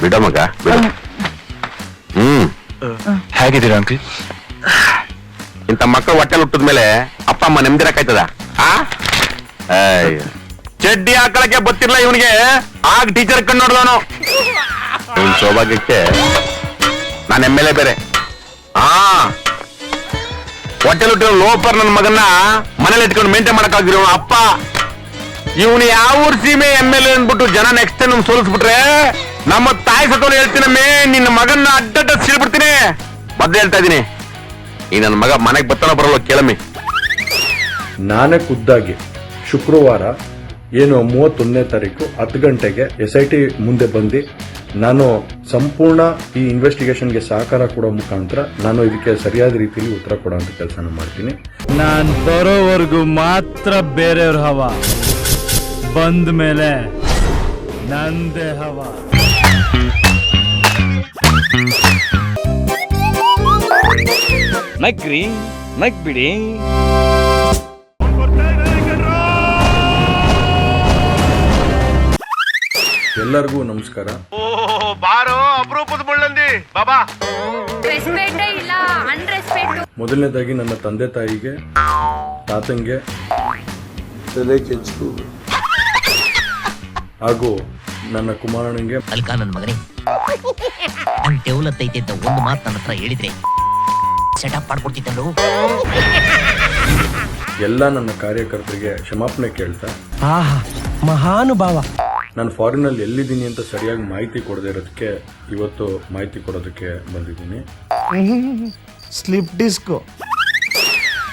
ಬಿಡ ಮಗ ಬಿಡು. ಹ್ಮ್. ಹೇಗಿದ್ದೀರಾ ಅಂಕಲ್? ಇಂಥ ಮಕ್ಕಳು ಹೊಟ್ಟೆಲ್ ಹುಟ್ಟಿದ ಮೇಲೆ ಅಪ್ಪ ಅಮ್ಮ ನೆಮ್ಮದಿರಕ್ಕಾಯ್ತದ ಆ? ಏಯ್. ಚಡ್ಡಿ ಹಾಕಳಕ್ಕೆ ಗೊತ್ತಿಲ್ಲ ಇವನಿಗೆ. ಆಗ ಟೀಚರ್ ಕಣ್ಣು ನೋಡ್ದವನು. ಇವನ್ ಸೌಭಾಗ್ಯಕ್ಕೆ ನಾನು ಎಂ ಎಲ್ ಎ ಬೇರೆ. ಆ. ಹೊಟ್ಟೆಲ್ ಹುಟ್ಟಿರೋ ಲೋಪರ್ ನನ್ನ ಮಗನ್ನ ಮನೇಲಿ ಇಟ್ಕೊಂಡು ಮೇಂಟೈನ್ ಮಾಡಕ್ಕಾಗಿರೋ ಅಪ್ಪ. ಇವನು ಯಾವ ಊರ್ ಸೀಮೆ ಎಂ ಎಲ್ ಎ ಅಂದ್ಬಿಟ್ಟು ಜನ ನೆಕ್ಸ್ಟ್ ಟೈಮ್ ಸೋಲಿಸ್ಬಿಟ್ರೆ ನಮ್ಮ ತಾಯಿ ಸತ್ತೋಳು ಹೇಳ್ತೀನಮ್ಮೆ ನಿನ್ನ ಮಗನ್ನ ಅಡ್ಡಡ್ಡ ಸೀಳ್ಬಿಡ್ತೀನಿ. ಮೊದ್ಲು ಹೇಳ್ತಾ ಇದೀನಿ ಈ ನನ್ನ ಮಗ ಮನೆಗೆ ಬರ್ತಾನ ಬರಲ್ಲ ಕೇಳಮ್ಮಿ. ನಾನೇ ಖುದ್ದಾಗಿ ಶುಕ್ರವಾರ ಏನು ಮೂವತ್ತೊಂದನೇ ತಾರೀಕು ಹತ್ತು ಗಂಟೆಗೆ ಎಸ್ ಐ ಟಿ ಮುಂದೆ ಬಂದು ನಾನು ಸಂಪೂರ್ಣ ಈ ಇನ್ವೆಸ್ಟಿಗೇಷನ್ಗೆ ಸಹಕಾರ ಕೊಡೋ ಮುಖಾಂತರ ನಾನು ಇದಕ್ಕೆ ಸರಿಯಾದ ರೀತಿಯಲ್ಲಿ ಉತ್ತರ ಕೊಡೋ ಅಂತ ಕೆಲಸನ ಮಾಡ್ತೀನಿ. ನಾನು ಬರೋವರೆಗೂ ಮಾತ್ರ ಬೇರೆಯವ್ರ ಹವ. ಬಂದ ಮೇಲೆ ನಂದೇ ಹವ ನಗ್ರಿ ನಗ್ಬಿಡಿ. ಎಲ್ಲರಿಗೂ ನಮಸ್ಕಾರ. ಬಾರೋ ಅಪರೂಪದ ಮುಳ್ಳಂದಿ ಬಾಬಾ. ಇಲ್ಲ ಮೊದಲನೇದಾಗಿ ನನ್ನ ತಂದೆ ತಾಯಿಗೆ ತಾತಂಗೆ. ಹಾಗೂ ನನ್ನ ಕುಮಾರನಿಗೆ ಅಲ್ಕಾ ನನ್ನ ಮಗನೇ. ನಾನು ಡೆವಲಪ್ ಐತೆ ಅಂತ ಒಂದು ಮಾತು ನನ್ನ ಹತ್ರ ಹೇಳಿದ್ರೆ ಸೆಟಪ್ ಮಾಡ್ಕೊಡ್ತಿದ್ದಳು ಎಲ್ಲ ನನ್ನ ಕಾರ್ಯಕರ್ತರಿಗೆ ಕ್ಷಮಾಪಣೆ ಕೇಳ್ತಾ ಆಹಾ ಮಹಾನುಭಾವ. ನಾನು ಫಾರಿನಲ್ಲಿ ಎಲ್ಲಿದ್ದೀನಿ ಅಂತ ಸರಿಯಾಗಿ ಮಾಹಿತಿ ಕೊಡದೇ ಇರೋದಕ್ಕೆ ಇವತ್ತು ಮಾಹಿತಿ ಕೊಡೋದಕ್ಕೆ ಬಂದಿದ್ದೀನಿ. Slip disc.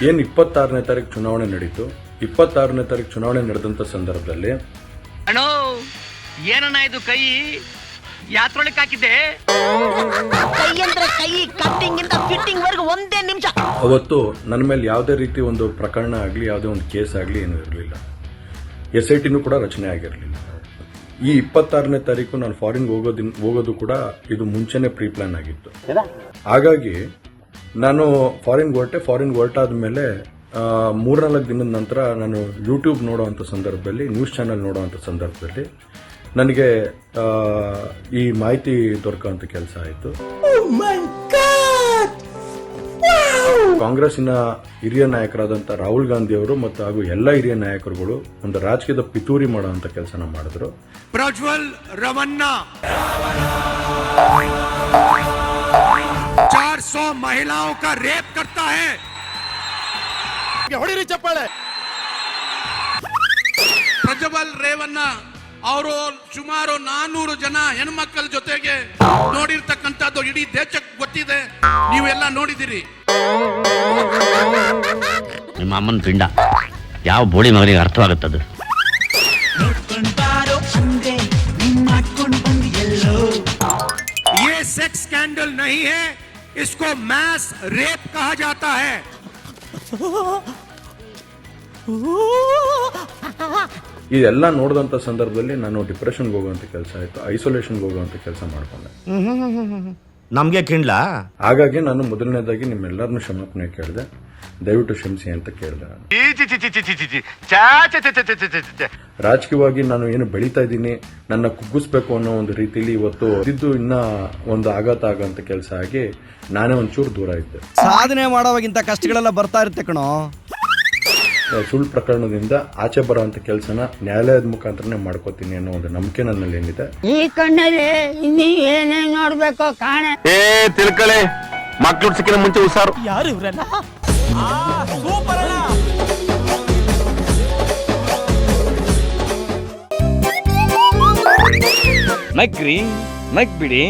ಏನು ಇಪ್ಪತ್ತಾರನೇ ತಾರೀಕು ಚುನಾವಣೆ ನಡೀತು? ಇಪ್ಪತ್ತಾರನೇ ತಾರೀಕು ಚುನಾವಣೆ ನಡೆದಂಥ ಸಂದರ್ಭದಲ್ಲಿ ಅಣ್ಣೋ ಏನಣ್ಣ ಇದು ಕೈ? ಯಾತ್ರೊಳಕ್ ಹಾಕಿದ್ದೆ? ಕೈ ಅಂದ್ರೆ ಕೈ ಕಟ್ಟಿಂಗ್ ಇಂದ ಫಿಟ್ಟಿಂಗ್ ವರೆಗೂ ಒಂದೇ ನಿಮಿಷ. ಅವತ್ತು ನನ್ನ ಮೇಲೆ ಯಾವುದೇ ರೀತಿ ಒಂದು ಪ್ರಕರಣ ಆಗಲಿ ಯಾವುದೇ ಒಂದು ಕೇಸ್ ಆಗಲಿ ಏನೂ ಇರಲಿಲ್ಲ. ಎಸ್ ಐ ಟಿನೂ ಕೂಡ ರಚನೆ ಆಗಿರಲಿಲ್ಲ. ಈ ಇಪ್ಪತ್ತಾರನೇ ತಾರೀಕು ನಾನು ಫಾರಿನ್ ಹೋಗೋದಿನ್ ಹೋಗೋದು ಕೂಡ ಇದು ಮುಂಚೆನೆ ಪ್ರೀ ಪ್ಲಾನ್ ಆಗಿತ್ತು ಹಾಗಾಗಿ ನಾನು ಫಾರಿನ್ ಹೊರಟೆ ಫಾರಿನ್ ಹೊರಟಾದ ಮೇಲೆ ಮೂರ್ನಾಲ್ಕು ದಿನದ ನಂತರ ನಾನು ಯೂಟ್ಯೂಬ್ ನೋಡೋವಂಥ ಸಂದರ್ಭದಲ್ಲಿ ನ್ಯೂಸ್ ಚಾನೆಲ್ ನೋಡೋವಂಥ ಸಂದರ್ಭದಲ್ಲಿ ನನಗೆ ಆ, ಈ ಮಾಹಿತಿ ದೊರಕುವಂಥ ಕೆಲಸ ಆಯಿತು ಕಾಂಗ್ರೆಸ್ಸಿನ ಹಿರಿಯ ನಾಯಕರಾದಂಥ ರಾಹುಲ್ ಗಾಂಧಿ ಅವರು ಮತ್ತು ಹಾಗೂ ಎಲ್ಲ ಹಿರಿಯ ನಾಯಕರುಗಳು ಒಂದು ರಾಜಕೀಯದ ಪಿತೂರಿ ಮಾಡುವಂತ ಕೆಲಸನ ಮಾಡಿದ್ರು प्रज्वल रवन्ना 400 महिलाओं का रेप करता है ಹೊಡಿರಿ ಚಪ್ಪಾಳೆ ಪ್ರಜ್ವಲ್ ರೇವಣ್ಣ ಅವರು ಸುಮಾರು ನಾನೂರು ಜನ ಹೆಣ್ಮಕ್ಕಳ ಜೊತೆಗೆ ನೋಡಿರ್ತಕ್ಕಂಥದ್ದು ಇಡೀ ದೇಶಕ್ಕೆ ಗೊತ್ತಿದೆ ನೀವೆಲ್ಲ ನೋಡಿದಿರಿ ನಿಮ್ಮ ಅಮ್ಮನ ಪಿಂಡ ಯಾವ ಬೋಳಿ ಮಗನಿಗೆ ಅರ್ಥವಾಗುತ್ತದು ये सेक्स स्कैंडल नहीं है इसको मैस रेप कहा जाता है ಇದೆಲ್ಲ ನೋಡಿದಂಥ ಸಂದರ್ಭದಲ್ಲಿ ನಾನು ಡಿಪ್ರೆಷನ್ಗೆ ಹೋಗುವಂಥ ಕೆಲಸ ಆಯಿತು ಐಸೋಲೇಷನ್ಗೆ ಹೋಗುವಂಥ ಕೆಲಸ ಮಾಡ್ಕೊಂಡೆ. ನಮಗೆ ಕಿಣ್ಲಾ? ಹಾಗಾಗಿ ನಾನು ಮೊದಲನೇದಾಗಿ ನಿಮ್ಮೆಲ್ಲರನ್ನು ಕ್ಷಮಾಪಣೆ ಕೇಳಿದೆ ದಯವಿಟ್ಟು ಕ್ಷಮಿಸಿ ಅಂತ ಕೇಳಿದೆ ನಾನು. ರಾಜಕೀಯವಾಗಿ ನಾನು ಏನು ಬೆಳೀತಾ ಇದ್ದೀನಿ ನನ್ನ ಕುಗ್ಗಿಸ್ಬೇಕು ಅನ್ನೋ ಒಂದು ರೀತಿಲಿ ಇವತ್ತು ಇದ್ದು ಇನ್ನ ಒಂದು ಆಘಾತ ಆಗಂತ ಕೆಲಸ ಆಗಿ ನಾನೇ ಒಂಚೂರು ದೂರ ಇದ್ದೆ. ಸಾಧನೆ ಮಾಡೋವಾಗಿಂತ ಕಷ್ಟಗಳೆಲ್ಲ ಬರ್ತಾ ಇರುತ್ತೆ ಕಣೋ. ಸುಳ್ಳು ಪ್ರಕರಣದಿಂದ ಆಚೆ ಬರುವಂತ ಕೆಲಸನ ನ್ಯಾಯಾಲಯದ ಮುಖಾಂತರನೇ ಮಾಡ್ಕೋತೀನಿ ಅನ್ನೋ ಒಂದು ನಂಬಿಕೆ ನನ್ನಲ್ಲಿ ಏನಿದೆ. ಈ ಕಣ್ಣಲ್ಲಿ ಇನ್ನಿ ಏನೇ ನೋಡ್ಬೇಕು ಕಾಣ. ಏ ತಿಳ್ಕೊಳ್ಳಿ ಮಕ್ಳು ಸಿಕ್ಕಿನ ಮುಂಚೆ ಹುಷಾರು. ಯಾರು ಇವ್ರೆಲ್ಲ ನಗ್ರಿ ನಗ್ಬಿಡಿ